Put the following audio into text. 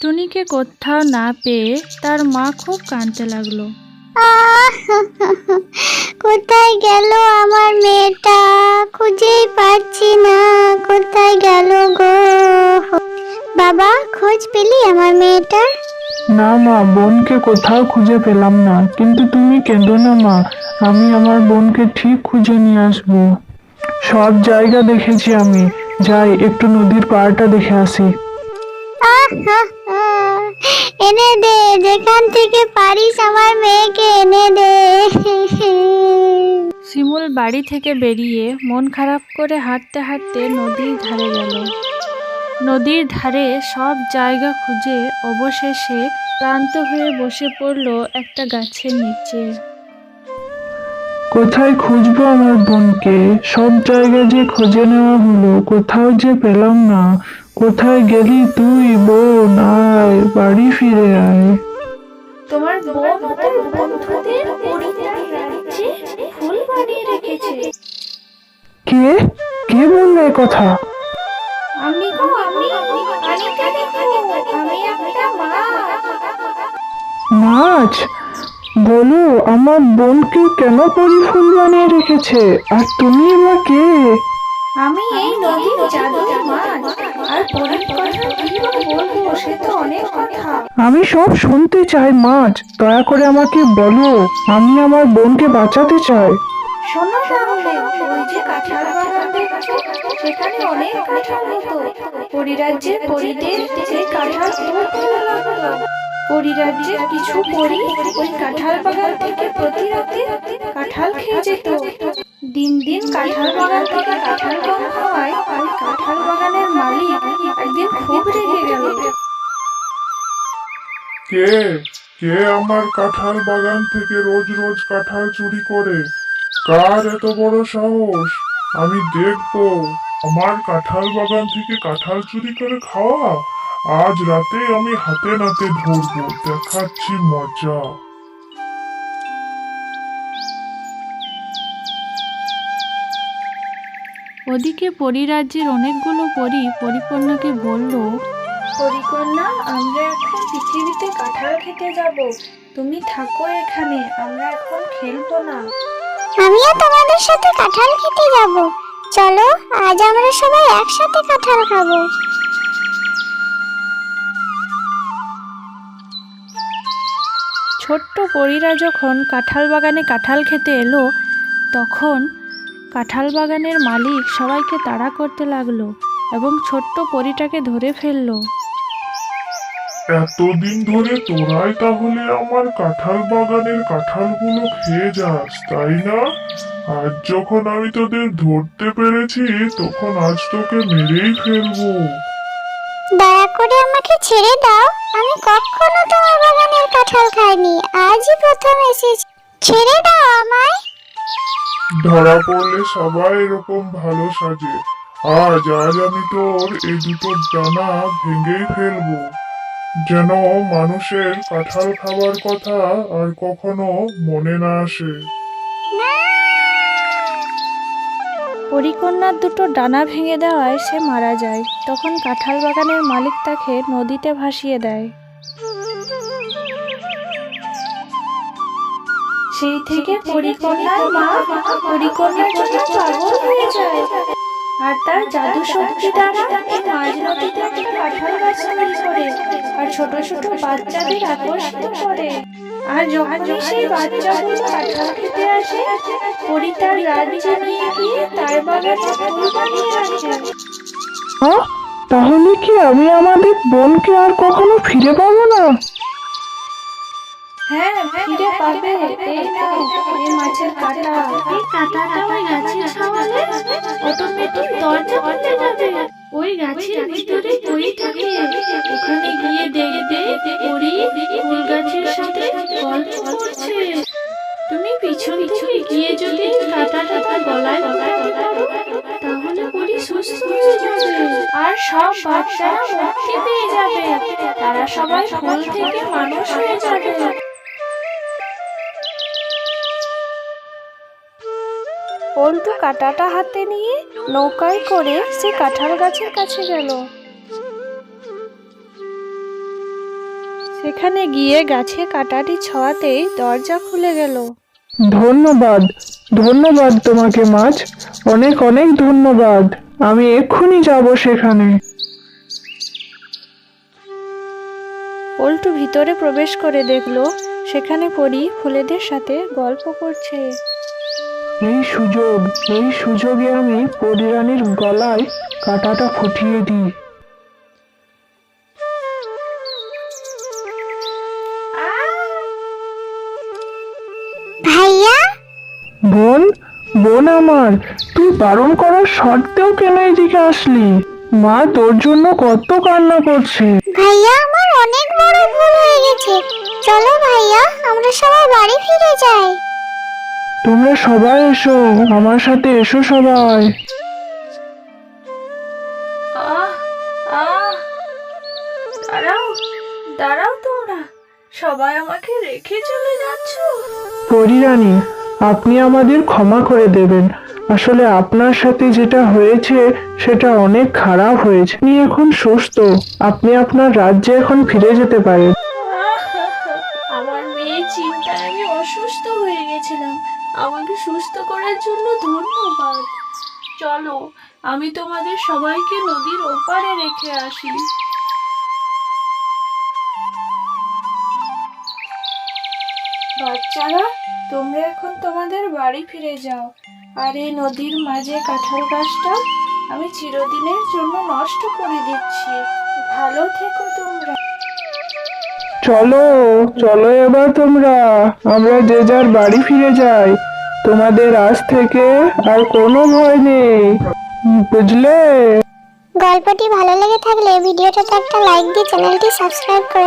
টুনিকে কোথাও না পেয়ে তার মা খুব কাঁদতে লাগল। কোথায় গেল আমার মেয়েটা? খুঁজেই পাচ্ছি না কোথায় গেল গো? বাবা খোঁজ পেলি আমার মেয়েটার? না মা বোনকে কোথাও খুঁজে পেলাম না কিন্তু তুমি কেঁদো না মা আমি আমার বোনকে ঠিক খুঁজে নিয়ে আসব। সব জায়গা দেখেছি আমি যাই একটু নদীর পাড়টা দেখে আসি! এনে দে যেখান থেকে পারিস আমার মেয়েকে এনে দে। শিমুল বাড়ি থেকে বেরিয়ে মন খারাপ করে হাঁটতে হাঁটতে নদীর ধারে গেল। নদীর ধারে সব জায়গা খুঁজে অবশেষে ক্লান্ত হয়ে বসে পড়ল একটা গাছের নিচে। কোথায় খুঁজবো আমার বোনকে? সব জায়গা যে খুঁজে নেওয়া হলো কোথাও যে পেলাম না। কোথায় গেলি তুই বোন? আয় বাড়ি ফিরে আয়। তোমার বোন তার বন্ধুদের পরিত্যাগ রাজ্যে ফুল বানিয়ে রেখেছে। কে? কে বললে কথা? আমি গো আমি অনিকা দেখো আমি একটা মা মাছ? বলো আমার বোনকে কেন পরিফুল বানিয়ে রেখেছে? আর তুমি বা কে? আমি এই নদীর জাদুর মাছ আর পরের কথা কি বলব সে তো অনেক কথা। আমি সব শুনতে চাই মাছ দয়া করে আমাকে বলো আমি আমার বোনকে বাঁচাতে চাই। শোনো তাহলে ওই যে কাঁঠাল বাগান দেখছ সেখানে অনেক কাঁঠাল হতো। পরিরাজ্যের পরিদের সেই কাঁঠাল খুব ভালো লাগতো পরিরাজ্যের কিছু পরি ওই কাঁঠাল বাগান থেকে প্রতি রাতে কাঁঠাল খেয়ে যেত। দিন দিন কাঁঠাল বাগান থেকে কাঁঠাল কম খাওয়ায় ওই কাঁঠাল বাগানের মালিক একদিন খুব রেগে গেল। কে? কে আমার কাঁঠাল বাগান থেকে রোজ রোজ কাঁঠাল চুরি করে? কার এত বড় সাহস? আমি দেখব। আমার কাঁঠাল বাগান থেকে কাঁঠাল চুরি করে খাওয়া? আজ রাতে আমি হাতে নাতে ধরবো। দেখাচ্ছি মজা। ওদিকে পরিরাজ্যের অনেকগুলো পরি পরিকন্যাকে বলল পরিকন্যা আমরা এখন পৃথিবীতে কাঁঠাল খেতে যাব। তুমি থাকো এখানে আমরা এখন খেলব না। আমিও তোমাদের সাথে কাঁঠাল খেতে যাব। চলো আজ আমরা সবাই একসাথে কাঁঠাল খাব। ছোট্ট পরীরা যখন কাঁঠাল বাগানে কাঁঠাল খেতে এলো তখন কাঁঠাল বাগানের মালিক সবাইকে তাড়া করতে লাগল এবং ছোট্ট পরীটাকে ধরে ফেলল। এতদিন ধরে তোরাই তাহলে আমার কাঁঠাল বাগানের কাঁঠালগুলো খেয়ে যাস তাই না? আজ যখন আমি তোদের ধরতে পেরেছি তখন আজ তোকে মেরেই ফেলব। দয়া করে আমাকে ছেড়ে দাও। আমি কখনো তোমার বাগানের কাঁঠাল খাইনি। আজই প্রথম এসেছি। ছেড়ে দাও আমায়। ধরা পড়লে সবাই এরকম ভালো সাজে। আজ আজ আমি তোর এই দুটো ডানা ভেঙেই ফেলব। যেন মানুষের কাঁঠাল খাবার কথা আর কখনো মনে না আসে। পরিকন্যার দুটো ডানা ভেঙে দেওয়ায় সে মারা যায়। তখন কাঁঠাল বাগানের মালিক তাকে নদীতে ভাসিয়ে দেয়। সেই থেকে পরিকন্যার মা পরিকন্যার জন্য পাগল হয়ে যায়। আর তার জাদু শক্তি দ্বারা মাঝ নদীতে একটা কাঁঠাল গাছ তৈরি করে আর ছোট ছোট বাচ্চাদের আকর্ষিত করে। আর যখন সেই বাচ্চাগুলো কাঁঠাল খেতে আসে, পরি তার রাজ্যে নিয়ে গিয়ে তার বাগানে ফুল বানিয়ে রাখে। তাহলে কি আমি আমাদের বোনকে আর কখনো ফিরে পাবো না? হ্যাঁ ফিরে পাবে। এই নাও এই মাছের কাঁটা। এই কাঁটাটা ওই গাছের ছাওয়ালে অটোমেটিক দরজা খুলে যাবে। ওই গাছের ভিতরে পরি থাকে। ওখানে গিয়ে দেখবে পরি ফুল গাছের সাথে গল্প করছে। তুমি পিছন থেকে গিয়ে যদি কাঁটাটা তার গলায় তাহলে পরি সুস্থ হয়ে যাবে। আর সব বাচ্চারা মুক্তি পেয়ে যাবে। তারা সবাই ফুল থেকে মানুষ হয়ে যাবে। পল্টু কাঁটাটা হাতে নিয়ে নৌকায় করে সে কাঁঠাল গাছের কাছে গেল। সেখানে গিয়ে গাছে কাটাটি ছোঁয়াতেই দরজা খুলে গেল। ধন্যবাদ ধন্যবাদ তোমাকে মাছ। অনেক অনেক ধন্যবাদ। আমি এক্ষুনি যাব সেখানে। পল্টু ভিতরে প্রবেশ করে দেখল সেখানে পরি ফুলেদের সাথে গল্প করছে। এই সুযোগ এই সুযোগে আমি পরিরানীর গলায় কাঁটাটা ফুটিয়ে দিই। ভাইয়া? বোন বোন আমার তুই বারণ করার সত্ত্বেও কেন এদিকে আসলি? মা তোর জন্য কত কান্না করছে। ভাইয়া আমার অনেক বড় ভুল হয়ে গেছে। চলো ভাইয়া আমরা সবাই বাড়ি ফিরে যাই। তোমরা সবাই এসো আমার সাথে এসো সবাই। আহ আহ দাঁড়াও দাঁড়াও তোমরা। সবাই আমাকে রেখে চলে যাচ্ছ। পরিরানী আপনি আমাদের ক্ষমা করে দেবেন। আসলে আপনার সাথে যেটা হয়েছে সেটা অনেক খারাপ হয়েছে। আপনি এখন সুস্থ। আপনি আপনার রাজ্যে এখন ফিরে যেতে পারেন। আমার মেয়ে চিন্তায় আমি অসুস্থ হয়ে গেছিলাম। আমাকে সুস্থ করার জন্য ধন্যবাদ। চলো, আমি তোমাদের সবাইকে নদীর ওপারে রেখে আসি। বাচ্চারা, তোমরা এখন তোমাদের বাড়ি ফিরে যাও। আর এই নদীর মাঝে কাঁঠাল গাছটা আমি চিরদিনের জন্য নষ্ট করে দিচ্ছি। ভালো থেকো। চলো চলো এবার তোমরা। আমরা যে যার বাড়ি ফিরে যাই, তোমাদের আজ থেকে আর কোনো ভয় নেই। বুঝলে? গল্পটি ভালো লেগে থাকলে ভিডিওটাতে একটা লাইক দিয়ে চ্যানেলটি সাবস্ক্রাইব করে